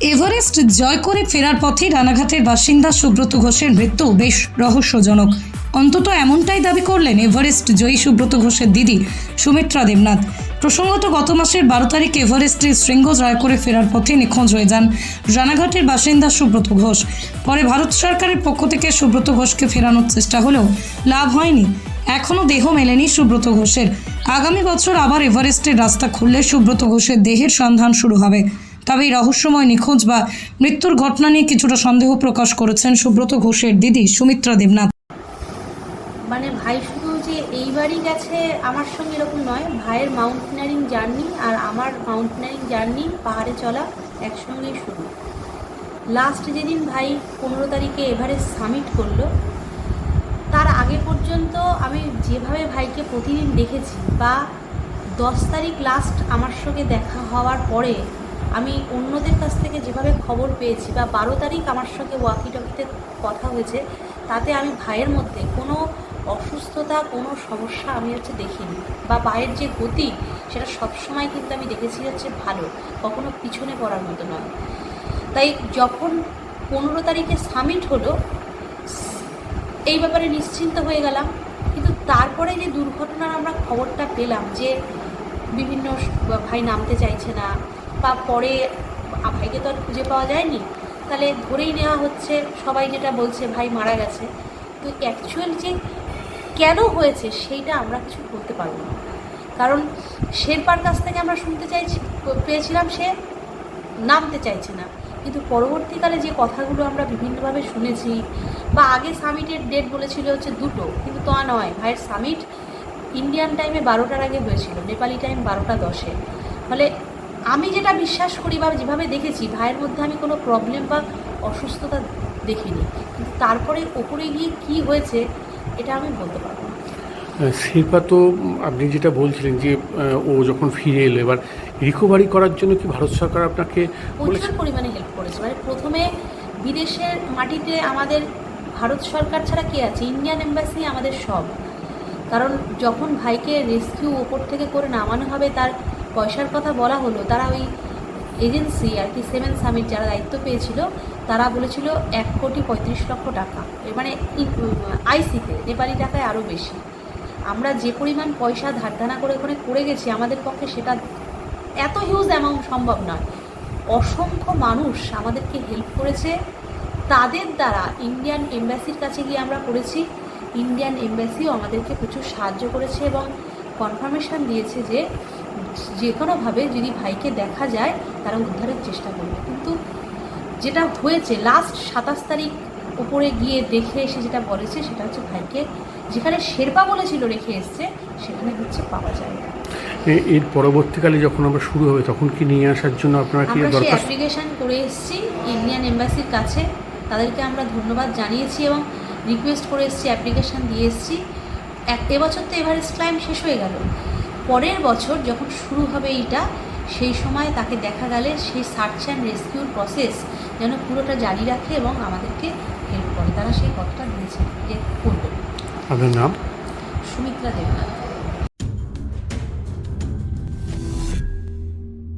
Everest জয় করে ফেরার পথে রানাঘাটের বাসিন্দা সুব্রত ঘোষের মৃত্যু বেশ রহস্যজনক। অন্তত এমনটাই দাবি করলেন এভারেস্ট জয়ী সুব্রত ঘোষের দিদি সুমিত্রা দেবনাথ। প্রসঙ্গত গত মাসের বারো তারিখ এভারেস্টের শৃঙ্গ জয় করে ফেরার পথে নিখোঁজ হয়ে যান রানাঘাটের বাসিন্দা সুব্রত ঘোষ। পরে ভারত সরকারের পক্ষ থেকে সুব্রত ঘোষকে ফেরানোর চেষ্টা হলেও লাভ হয়নি। এখনও দেহ মেলেনি সুব্রত ঘোষের। আগামী বছর আবার এভারেস্টের রাস্তা খুললে সুব্রত ঘোষের দেহের সন্ধান শুরু হবে। তবে এই রহস্যময় নিখোঁজ বা মৃত্যুর ঘটনা নিয়ে কিছুটা সন্দেহ প্রকাশ করেছেন সুব্রত ঘোষের দিদি সুমিত্রা দেবনাথ। মানে ভাই শুধু যে এইবারই গেছে আমার সঙ্গে এরকম নয়, ভাইয়ের মাউন্টেনারিং জার্নি আর আমার মাউন্টেনারিং জার্নি পাহাড়ে চলা একসঙ্গেই শুরু। লাস্ট যেদিন ভাই পনেরো তারিখে এভারেস্ট সামিট করল, তার আগে পর্যন্ত আমি যেভাবে ভাইকে প্রতিদিন দেখেছি বা দশ তারিখ লাস্ট আমার সঙ্গে দেখা হওয়ার পরে আমি অন্যদের কাছ থেকে যেভাবে খবর পেয়েছি বা বারো তারিখ আমার সঙ্গে ওয়াকি টকিতে কথা হয়েছে, তাতে আমি ভাইয়ের মধ্যে কোনো অসুস্থতা, কোনো সমস্যা আমি হচ্ছে দেখিনি বা ভাইয়ের যে গতি, সেটা সবসময় কিন্তু আমি দেখেছি হচ্ছে ভালো, কখনো পিছনে পড়ার মতো নয়। তাই যখন পনেরো তারিখে সামিট হলো, এই ব্যাপারে নিশ্চিন্ত হয়ে গেলাম। কিন্তু তারপরে যে দুর্ঘটনার আমরা খবরটা পেলাম যে বিভিন্ন ভাই নামতে চাইছে না বা পরে ভাইকে তো আর খুঁজে পাওয়া যায়নি। তাহলে ধরেই নেওয়া হচ্ছে, সবাই যেটা বলছে, ভাই মারা গেছে। তো অ্যাকচুয়াল যে কেন হয়েছে, সেইটা আমরা কিছু বলতে পারব না। কারণ শেরপার কাছ থেকে আমরা শুনতে চাইছি পেয়েছিলাম সে, নামতে চাইছে না। কিন্তু পরবর্তীকালে যে কথাগুলো আমরা বিভিন্নভাবে শুনেছি, বা আগে সামিটের ডেট বলেছিল হচ্ছে দুটো, কিন্তু তা নয়। ভাইয়ের সামিট ইন্ডিয়ান টাইমে বারোটার আগে হয়েছিল, নেপালি টাইম বারোটা দশে। ফলে আমি যেটা বিশ্বাস করি বা যেভাবে দেখেছি ভাইয়ের মধ্যে আমি কোনো প্রবলেম বা অসুস্থতা দেখিনি। কিন্তু তারপরে ওপরে গিয়ে কি হয়েছে এটা আমি বলতে পারব শিল্পা তো আপনি যেটা বলছিলেন যে ও যখন ফিরে এলো এবার রিকভারি করার জন্য কি ভারত সরকার আপনাকে প্রচুর পরিমাণে হেল্প করেছে। মানে প্রথমে বিদেশের মাটিতে আমাদের ভারত সরকার ছাড়া কে আছে? ইন্ডিয়ান এম্বাসি আমাদের সব। কারণ যখন ভাইকে রেস্কিউ ওপর থেকে করে নামানো হবে তার পয়সার কথা বলা হলো, তারা ওই এজেন্সি আর কি সেভেন সামিট যারা দায়িত্ব পেয়েছিল, তারা বলেছিল এক কোটি পঁয়ত্রিশ লক্ষ টাকা। মানে আইসিতে, নেপালি টাকায় আরও বেশি। আমরা যে পরিমাণ পয়সা ধারধানা করে ওখানে করে গেছি, আমাদের পক্ষে সেটা এত হিউজ অ্যামাউন্ট সম্ভব নয়। অসংখ্য মানুষ আমাদেরকে হেল্প করেছে। তাদের দ্বারা ইন্ডিয়ান এম্বাসির কাছে গিয়ে আমরা করেছি। ইন্ডিয়ান এম্বাসিও আমাদেরকে প্রচুর সাহায্য করেছে এবং কনফার্মেশন দিয়েছে যে যে কোনোভাবে যদি ভাইকে দেখা যায় তারা উদ্ধারের চেষ্টা করবে। কিন্তু যেটা হয়েছে লাস্ট সাতাশ তারিখ উপরে গিয়ে দেখে এসে যেটা বলেছে সেটা হচ্ছে ভাইকে যেখানে শেরপা বলেছিল রেখে এসছে সেখানে হচ্ছে পাওয়া যায়। না এর পরবর্তীকালে যখন আমরা শুরু হবে তখন কি নিয়ে আসার জন্য আপনারা কি সেই অ্যাপ্লিকেশন করে এসেছি ইন্ডিয়ান এম্বাসির কাছে। তাদেরকে আমরা ধন্যবাদ জানিয়েছি এবং রিকোয়েস্ট করে এসেছি অ্যাপ্লিকেশন দিয়ে এসেছি। এক এবছর তো এভারেস্ট ক্লাইম শেষ হয়ে গেল। পরের বছর যখন শুরু হবে এইটা সেই সময় তাকে দেখা গেলে সেই সার্চ অ্যান্ড রেস্কিউর প্রসেস যেন পুরোটা জারি রাখে এবং আমাদেরকে হেল্প করে। তারা সেই কথাটা দিয়েছে যে করবে। আপনার নাম? সুমিত্রা দেবনাথ।